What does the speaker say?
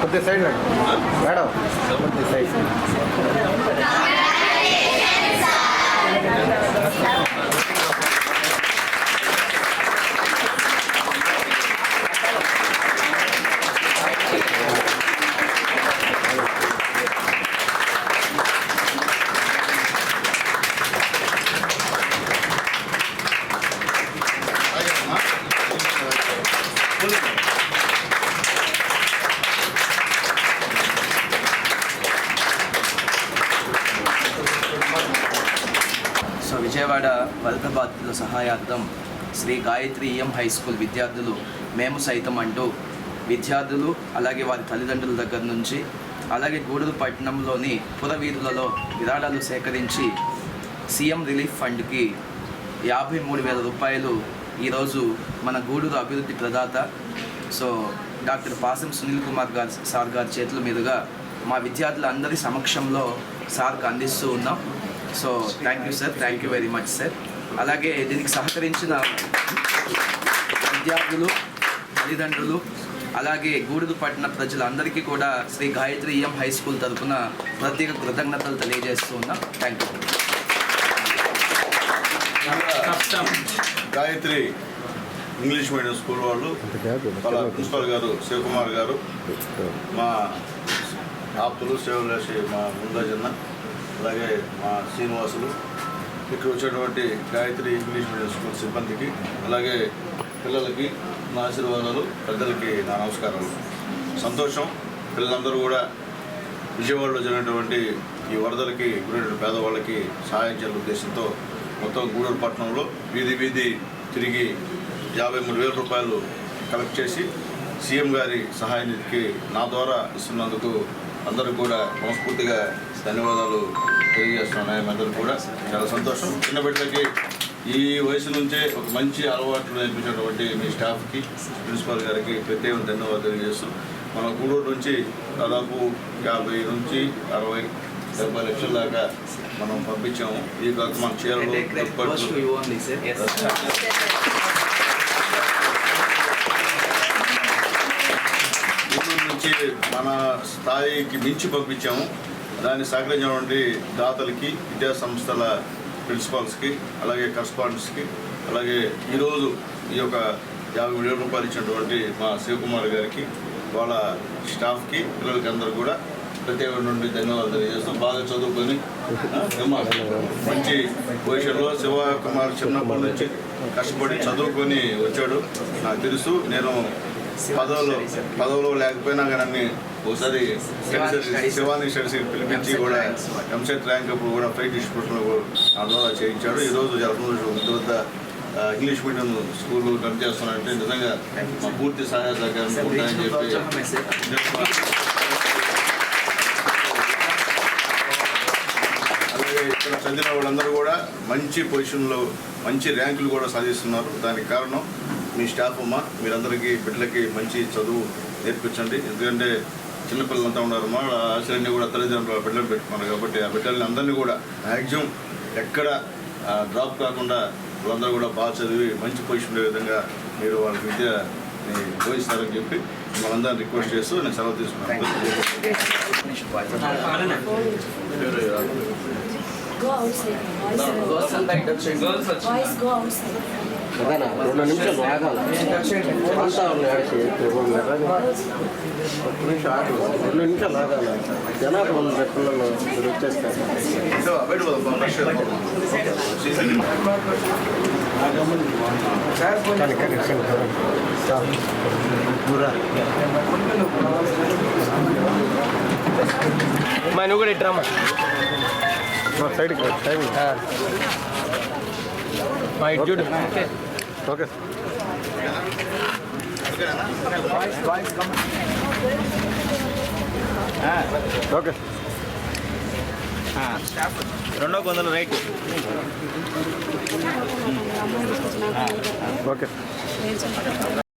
కొద్ది side madam కొద్ది side. Vijayawada వరద బాధితుల సహాయార్థం Shri Gayatri EM high school విద్యార్థులు మేము సైతం అంటూ విద్యార్థులు అలాగే వారి తల్లిదండ్రుల దగ్గర నుంచి అలాగే గూడూరు పట్టణంలోని పురవీధులలో విరాళాలు సేకరించి సీఎం రిలీఫ్ ఫండ్కి యాభై మూడు వేల రూపాయలు ఈరోజు మన గూడూరు అభివృద్ధి ప్రదాత సో డాక్టర్ పాసం సునీల్ కుమార్ గారు సార్ గారి చేతుల మీదుగా మా విద్యార్థులందరి సమక్షంలో సార్కు అందిస్తూ ఉన్నాం. So thank you sir thank you very much sir అలాగే దీనికి సహకరించిన విద్యార్థులు తల్లిదండ్రులు అలాగే గూడూరు పట్టణ ప్రజలందరికీ కూడా Shri Gayatri EM high school తరఫున ప్రత్యేక కృతజ్ఞతలు తెలియజేస్తూ ఉన్నాం. Thank you Gayatri English medium school వాళ్ళు వాళ్ళ ప్రిన్సిపల్ గారు శివకుమార్ గారు మా ఆప్తులు సేవలు మా ముందజన్న అలాగే మా శ్రీనివాసులు. ఇక్కడ వచ్చేటువంటి గాయత్రి ఇంగ్లీష్ మీడియం స్కూల్ సిబ్బందికి అలాగే పిల్లలకి నా ఆశీర్వాదాలు పెద్దలకి నా నమస్కారాలు. సంతోషం పిల్లలందరూ కూడా విజయవాడలో జరిగినటువంటి ఈ వరదలకి గురైనటువంటి పేదవాళ్ళకి సహాయం చేయాలనే ఉద్దేశంతో మొత్తం గూడూరు పట్టణంలో వీధి వీధి తిరిగి యాభై మూడు వేల రూపాయలు కలెక్ట్ చేసి సీఎం గారి సహాయ నిధికి నా ద్వారా ఇస్తున్నందుకు అందరూ కూడా మనస్ఫూర్తిగా ధన్యవాదాలు తెలియజేస్తున్నాను అందరూ కూడా చాలా సంతోషం. చిన్న బిడ్డలకి ఈ వయసు నుంచే ఒక మంచి అలవాట్లు నేర్పించినటువంటి మీ స్టాఫ్కి ప్రిన్సిపాల్ గారికి ప్రత్యేక ధన్యవాదాలు తెలియజేస్తూ మన గూడూరు నుంచి దాదాపు యాభై నుంచి అరవై డెబ్బై లక్షల దాకా మనం పంపించాము. ఈ కాక మన చీరలు ఊళ్ళూరు నుంచి మన స్థాయికి మించి పంపించాము. దాన్ని సహకరించినటువంటి దాతలకి విద్యా సంస్థల ప్రిన్సిపాల్స్కి అలాగే కరస్పాండెంట్స్కి అలాగే ఈరోజు ఈ యొక్క యాభై వేల రూపాయలు ఇచ్చినటువంటి మా శివకుమార్ గారికి వాళ్ళ స్టాఫ్కి పిల్లలకి అందరూ కూడా ప్రత్యేక నుండి ధన్యవాదాలు తెలియజేస్తాం బాగా చదువుకొని మంచి పొజిషన్లో శివకుమార్ చిన్నప్పటి నుంచి కష్టపడి చదువుకొని వచ్చాడు. నాకు తెలుసు నేను పదవులు పదవులు లేకపోయినా కానీ ఒకసారి శివాని స్టడీస్ పిలిపించి కూడా ఎంసెట్ ర్యాంక్ అప్పుడు కూడా ఫ్లైట్ డిస్ట్రిబ్యూషన్ ఆ ద్వారా చేయించాడు. ఈరోజు జలపంలో ఉద్యోగ ఇంగ్లీష్ మీడియం స్కూల్ రన్ చేస్తున్నానంటే నిజంగా మా పూర్తి సహాయ సహకారం ఉంటాయని చెప్పి ఇక్కడ చదివిన వాళ్ళందరూ కూడా మంచి పొజిషన్లో మంచి ర్యాంకులు కూడా సాధిస్తున్నారు. దానికి కారణం మీ స్టాఫ్ అమ్మ. మీరందరికీ బిడ్డలకి మంచి చదువు నేర్పించండి. ఎందుకంటే చిన్నపిల్లలంతా ఉన్నారు. మా ఆశలన్నీ కూడా తల్లిదండ్రులు బిడ్డలు పెట్టుకున్నారు కాబట్టి ఆ బిడ్డల్ని అందరినీ కూడా మ్యాక్సిమం ఎక్కడ డ్రాప్ కాకుండా వాళ్ళందరూ కూడా బాగా చదివి మంచి పొజిషన్ ఉండే విధంగా మీరు వాళ్ళ విద్య బోధిస్తారని చెప్పి మనందరిని రిక్వెస్ట్ చేస్తూ నేను సెలవు తీసుకున్నాను. రెండు నిమిషాలు ఆగాలి. అంతా ఒక్క నిమిషం ఆగాలి రెండు నిమిషాలు ఆగాలి. జనాభా ఉంది పిల్లలు మీరు వచ్చేస్తారు. మా నువ్వు కూడా ఇట్రామా సైడ్కి ఇటు చూడు. ఓకే. ఓకే. రెండో వందల రైట్. ఓకే.